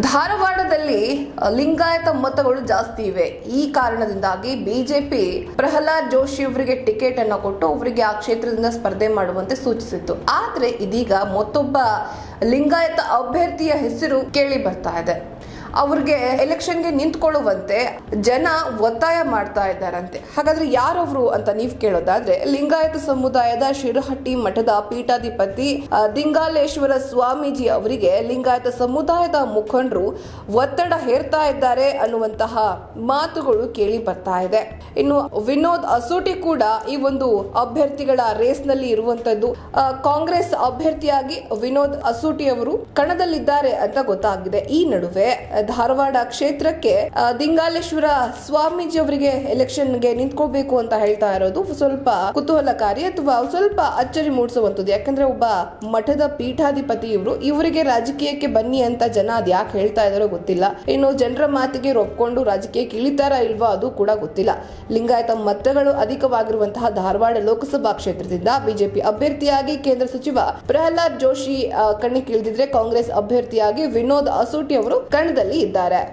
ಧಾರವಾಡದಲ್ಲಿ ಲಿಂಗಾಯತ ಮತಗಳು ಜಾಸ್ತಿ ಇವೆ. ಈ ಕಾರಣದಿಂದಾಗಿ ಬಿಜೆಪಿ ಪ್ರಹ್ಲಾದ್ ಜೋಶಿ ಅವರಿಗೆ ಟಿಕೆಟ್ ಅನ್ನು ಕೊಟ್ಟು ಅವರಿಗೆ ಆ ಕ್ಷೇತ್ರದಿಂದ ಸ್ಪರ್ಧೆ ಮಾಡುವಂತೆ ಸೂಚಿಸಿತ್ತು. ಆದ್ರೆ ಇದೀಗ ಮತ್ತೊಬ್ಬ ಲಿಂಗಾಯತ ಅಭ್ಯರ್ಥಿಯ ಹೆಸರು ಕೇಳಿ ಬರ್ತಾ ಇದೆ. ಅವ್ರಿಗೆ ಎಲೆಕ್ಷನ್ಗೆ ನಿಂತ್ಕೊಳ್ಳುವಂತೆ ಜನ ಒತ್ತಾಯ ಮಾಡ್ತಾ ಇದ್ದಾರಂತೆ. ಹಾಗಾದ್ರೆ ಯಾರವರು ಅಂತ ನೀವು ಕೇಳೋದಾದ್ರೆ, ಲಿಂಗಾಯತ ಸಮುದಾಯದ ಶಿರಹಟ್ಟಿ ಮಠದ ಪೀಠಾಧಿಪತಿ ದಿಂಗಾಲೇಶ್ವರ ಸ್ವಾಮೀಜಿ ಅವರಿಗೆ ಲಿಂಗಾಯತ ಸಮುದಾಯದ ಮುಖಂಡರು ಒತ್ತಡ ಹೇರ್ತಾ ಇದ್ದಾರೆ ಅನ್ನುವಂತಹ ಮಾತುಗಳು ಕೇಳಿ ಬರ್ತಾ ಇದೆ. ಇನ್ನು ವಿನೋದ್ ಅಸೂಟಿ ಕೂಡ ಈ ಒಂದು ಅಭ್ಯರ್ಥಿಗಳ ರೇಸ್ನಲ್ಲಿ ಇರುವಂತದ್ದು ಕಾಂಗ್ರೆಸ್ ಅಭ್ಯರ್ಥಿಯಾಗಿ ವಿನೋದ್ ಅಸೂಟಿ ಅವರು ಕಣದಲ್ಲಿದ್ದಾರೆ ಅಂತ ಗೊತ್ತಾಗಿದೆ. ಈ ನಡುವೆ ಧಾರವಾಡ ಕ್ಷೇತ್ರಕ್ಕೆ ದಿಂಗಾಲೇಶ್ವರ ಸ್ವಾಮೀಜಿ ಅವರಿಗೆ ಎಲೆಕ್ಷನ್ಗೆ ನಿಂತ್ಕೋಬೇಕು ಅಂತ ಹೇಳ್ತಾ ಇರೋದು. ಸ್ವಲ್ಪ ಕುತೂಹಲಕಾರಿ ಅಥವಾ ಸ್ವಲ್ಪ ಅಚ್ಚರಿ ಮೂಡಿಸುವಂತದ್ದು ಯಾಕಂದ್ರೆ ಒಬ್ಬ ಮಠದ ಪೀಠಾಧಿಪತಿ ಇವರು. ಇವರಿಗೆ ರಾಜಕೀಯಕ್ಕೆ ಬನ್ನಿ ಅಂತ ಜನ ಅದ್ ಯಾಕೆ ಹೇಳ್ತಾ ಇದಾರೋ ಗೊತ್ತಿಲ್ಲ. ಇನ್ನು ಜನರ ಮಾತಿಗೆ ರೊಕ್ಕೊಂಡು ರಾಜಕೀಯಕ್ಕೆ ಇಳಿತಾರ ಇಲ್ವಾ ಅದು ಕೂಡ ಗೊತ್ತಿಲ್ಲ. ಲಿಂಗಾಯತ ಮತಗಳು ಅಧಿಕವಾಗಿರುವಂತಹ ಧಾರವಾಡ ಲೋಕಸಭಾ ಕ್ಷೇತ್ರದಿಂದ ಬಿಜೆಪಿ ಅಭ್ಯರ್ಥಿಯಾಗಿ ಕೇಂದ್ರ ಸಚಿವ ಪ್ರಹ್ಲಾದ್ ಜೋಶಿ ಕಣ್ಣಿಗೆ ಕಣಕ್ಕಿಳಿದಿದ್ರೆ ಕಾಂಗ್ರೆಸ್ ಅಭ್ಯರ್ಥಿಯಾಗಿ ವಿನೋದ್ ಅಸೋಟಿ ಅವರು ಕಣದಲ್ಲಿ ಇದ್ದಾರೆ.